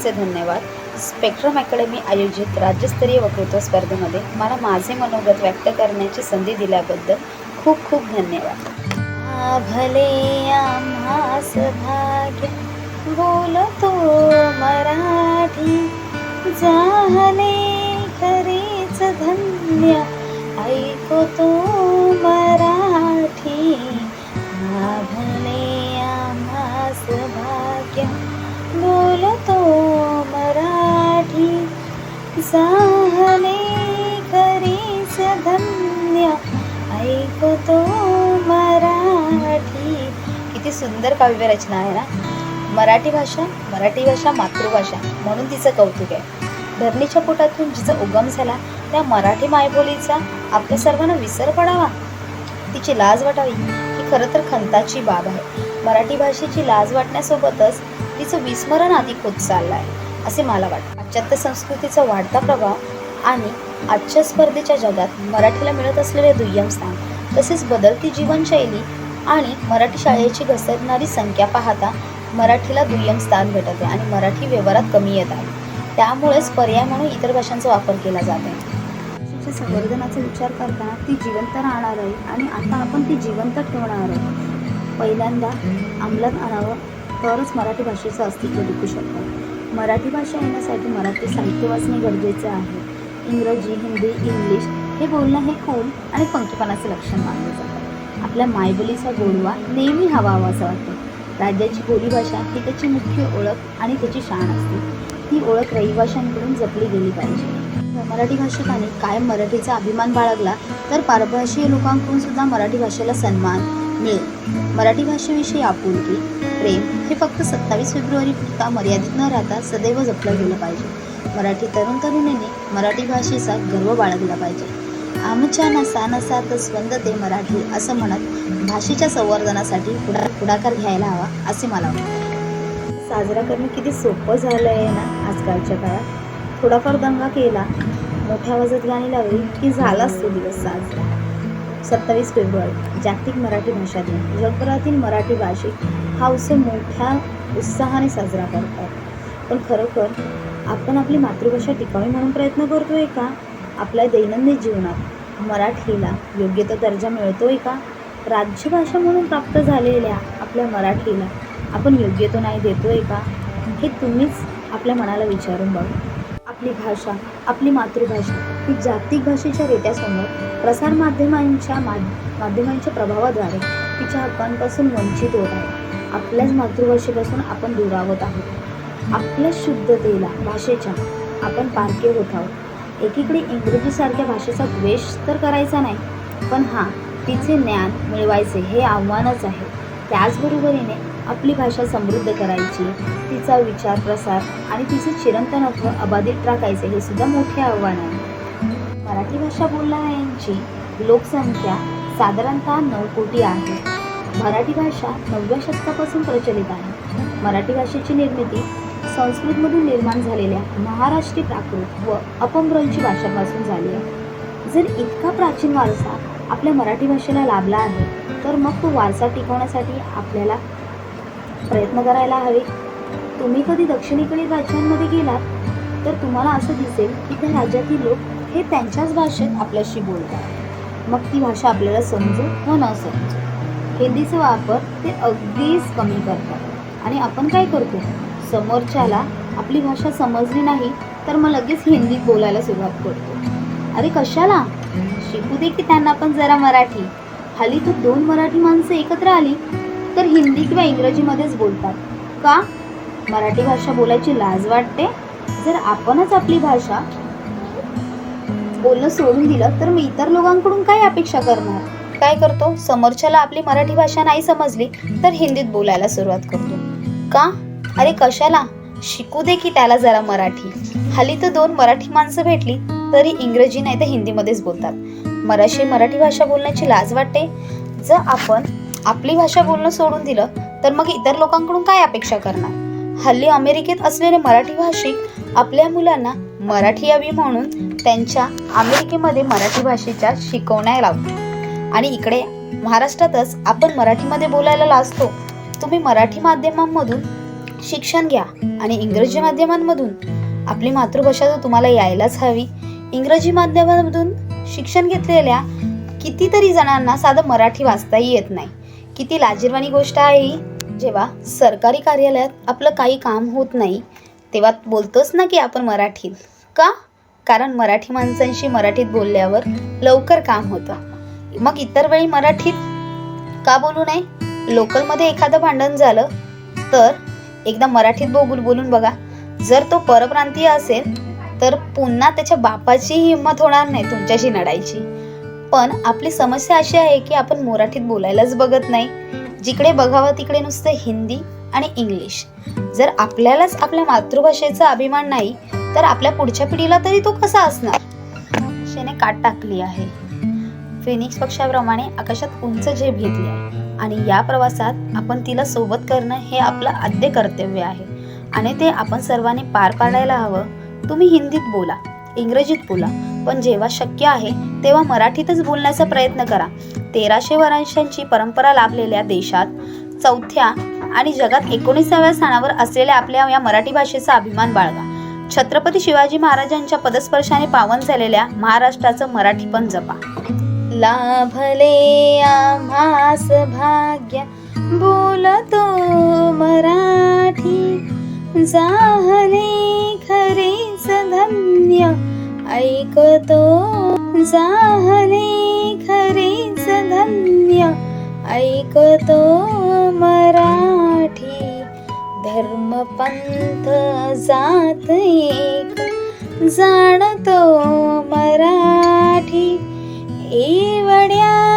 सर्वांचे धन्यवाद. Spectrum academy आयोजित राज्यस्तरीय वक्तृत्व स्पर्धेमध्ये मला माझे मनोगत व्यक्त करण्याची संधी दिल्याबद्दल खूप खूप धन्यवाद. भले आम्हास भाग्य बोलतो मराठी झाले खरेच धन्य ऐकतो मराठी. भले आम्हास भाग्य बोलतो सुंदर काव्यरचना आहे ना? मराठी भाषा मराठी भाषा मातृभाषा म्हणून तिचं कौतुक आहे. धरणीच्या पोटातून जिचा उगम झाला त्या मराठी मायबोलीचा आपल्या सर्वांना विसर पडावा. तिची लाज वाटावी. ही खरं तर खंताची बाब आहे. मराठी भाषेची लाज वाटण्यासोबतच तिचं विस्मरण अधिक होत चाललं आहे असे मला वाटतं. पाश्चात्य संस्कृतीचा वाढता प्रभाव आणि आजच्या स्पर्धेच्या जगात मराठीला मिळत असलेले दुय्यम स्थान तसेच बदलती जीवनशैली आणि मराठी शाळेची घसरणारी संख्या पाहता मराठीला दुय्यम स्थान भेटत आहे आणि मराठी व्यवहारात कमी येत आहे त्यामुळेच पर्याय म्हणून इतर भाषांचा वापर केला जात. आहे भाषेच्या संवर्धनाचा विचार करताना ती जिवंत राहणार आहे आणि आता आपण ती जिवंत ठेवणार आहे पहिल्यांदा अंमलात आणावं तरच मराठी भाषेचं अस्तित्व टिकू शकतं. मराठी भाषा येण्यासाठी मराठी साहित्य वाचणे गरजेचं आहे. इंग्रजी हिंदी इंग्लिश हे बोलणं हे खून आणि पंकीपणाचे लक्षण मानलं आपल्या मायबोलीचा गोडवा नेहमी हवा हवासा वाटतो. राज्याची बोलीभाषा ही त्याची मुख्य ओळख आणि त्याची शान असते. ती ओळख रहिवाशांकडून जपली गेली पाहिजे. मराठी भाषिकाने कायम मराठीचा अभिमान बाळगला तर पारभाषीय लोकांकडून सुद्धा मराठी भाषेला सन्मान मिळेल. मराठी भाषेविषयी आपुलकी प्रेम हे फक्त सत्तावीस फेब्रुवारी पुरता मर्यादित न राहता सदैव जपलं गेलं पाहिजे. मराठी तरुण तरुणींनी मराठी भाषेचा गर्व बाळगला पाहिजे. आमच्या नसा नसात स्वंद ते मराठी असं म्हणत भाषेच्या संवर्धनासाठी पुढा पुढाकार घ्यायला हवा असे मला वाटते. साजरा करणं किती सोपं झालं आहे ना आजकालच्या काळात. थोडाफार दंगा केला मोठ्या आवाजात गाणी लावली की झालाच तो दिवस साजरा. सत्तावीस फेब्रुवारी जागतिक मराठी भाषा दिन. जगभरातील मराठी भाषिक हा उत्सव मोठ्या उत्साहाने साजरा करतात. पण खरोखर आपण आपली मातृभाषा टिकावी म्हणून प्रयत्न करतोय का? आपल्या दैनंदिन जीवनात मराठीला योग्य तो दर्जा मिळतोय का? राज्यभाषा म्हणून प्राप्त झालेल्या आपल्या मराठीला आपण योग्य तो नाही देतोय का? हे तुम्हीच आपल्या मनाला विचारून बघा. आपली भाषा आपली मातृभाषा ही जागतिक भाषेच्या रेट्यासमोर प्रसारमाध्यमांच्या माध माध्यमांच्या प्रभावाद्वारे तिच्या हक्कांपासून वंचित होत आहे. आपल्याच मातृभाषेपासून आपण दुरावत आहोत. आपल्या शुद्धतेला भाषेच्या आपण पारखे होत आहोत. एकीकडे इंग्रजीसारख्या भाषेचा द्वेष तर करायचा नाही पण हां तिचे ज्ञान मिळवायचे हे आव्हानच आहे. त्याचबरोबरीने आपली भाषा समृद्ध करायची तिचा विचार प्रसार आणि तिचे चिरंतनत्व अबाधित राखायचे हे सुद्धा मोठे आव्हान आहे. मराठी भाषा बोलणाऱ्यांची लोकसंख्या साधारणतः नऊ कोटी आहे. मराठी भाषा नवव्या शतकापासून प्रचलित आहे. मराठी भाषेची निर्मिती संस्कृतमधून निर्माण झालेल्या महाराष्ट्री प्राकृत व अपभ्रंशी भाषापासून झाली आहे. जर इतका प्राचीन वारसा आपल्या मराठी भाषेला लाभला आहे तर मग तो वारसा टिकवण्यासाठी आपल्याला प्रयत्न करायला हवे. तुम्ही कधी दक्षिणेकडील राज्यांमध्ये गेलात तर तुम्हाला असं दिसेल की त्या राज्यातील लोक हे त्यांच्याच भाषेत आपल्याशी बोलतात. मग ती भाषा आपल्याला समजू व न समजू हिंदीचा वापर ते अगदीच कमी करतात. आणि आपण काय करतो? समोरच्याला आपली भाषा समजली नाही तर मग लगेच हिंदीत बोलायला सुरुवात करतो. अरे कशाला? शिकू दे की त्यांना पण जरा मराठी. हल्ली तर दोन मराठी माणसं एकत्र आली तर हिंदी किंवा इंग्रजीमध्येच बोलतात. का? मराठी भाषा बोलायची लाज वाटते? जर आपणच आपली भाषा बोलणं सोडून दिलं तर मी इतर लोकांकडून काय अपेक्षा करणार? काय करतो? समोरच्याला आपली मराठी भाषा नाही समजली तर हिंदीत बोलायला सुरुवात करतो. का? अरे कशाला? शिकू दे की त्याला जरा मराठी. हल्ली तर दोन मराठी माणसं भेटली तरी इंग्रजी नाही तर हिंदीमध्येच बोलतात. मराठी मराठी भाषा बोलण्याची लाज वाटते? जर आपण आपली भाषा बोलणं सोडून दिलं तर मग इतर लोकांकडून काय अपेक्षा करणार? हल्ली अमेरिकेत असलेले मराठी भाषिक आपल्या मुलांना मराठी यावी म्हणून त्यांच्या अमेरिकेमध्ये मराठी भाषेच्या शिकवण्या लावतो आणि इकडे महाराष्ट्रातच आपण मराठीमध्ये बोलायला लाजतो. तुम्ही मराठी माध्यमांमधून शिक्षण घ्या आणि इंग्रजी माध्यमांमधून आपली मातृभाषा तर तुम्हाला यायलाच हवी. इंग्रजी माध्यमामधून शिक्षण घेतलेल्या कितीतरी जणांना साधं मराठी वाचताही येत नाही. किती लाजीरवाणी गोष्ट आहे ही. जेव्हा सरकारी कार्यालयात आपलं काही काम होत नाही तेव्हा बोलतोच ना की आपण मराठीत. का? कारण मराठी माणसांशी मराठीत बोलल्यावर लवकर काम होतं. मग इतर वेळी मराठीत का बोलू नये? लोकलमध्ये एखादं भांडण झालं तर? एकदा मराठीत बोगुल बोलून बघा. जर तो परप्रांतीय असेल तर पुन्हा त्याच्या बापाची हिंमत होणार नाही तुमच्याशी लढायची पण आपली समस्या अशी आहे की आपण मराठीत बोलायलाच बघत नाही. जिकडे बघावं तिकडे नुसतं हिंदी आणि इंग्लिश. जर आपल्यालाच आपल्या मातृभाषेचा अभिमान नाही तर आपल्या पुढच्या पिढीला तरी तो कसा असणार? शेने काट टाकली आहे. फिनिक्स पक्षाप्रमाणे आकाशात उंच झेप घेतली आहे. आणि या प्रवासात आपण तिला सोबत करणं हे आपलं आद्य कर्तव्य आहे. आणि ते आपण सर्वांनी पार पाडायला हवं. तुम्ही हिंदीत बोला इंग्रजीत बोला पण जेव्हा शक्य आहे तेव्हा मराठीतच बोलण्याचा प्रयत्न करा. तेराशे वर्षांची परंपरा लाभलेल्या देशात चौथ्या आणि जगात एकोणीसाव्या स्थानावर असलेल्या आपल्या या मराठी भाषेचा अभिमान बाळगा. छत्रपती शिवाजी महाराजांच्या पदस्पर्शाने पावन झालेल्या महाराष्ट्राचं मराठी पण जपा. लाभले आम्हास भाग्य. बोलतो मराठी जाहले खरेच धन्य. ऐकतो जाहले खरेच धन्य. ऐकतो मराठी धर्मपंथ जात एक. जाणतो मरा एवढ्या जगात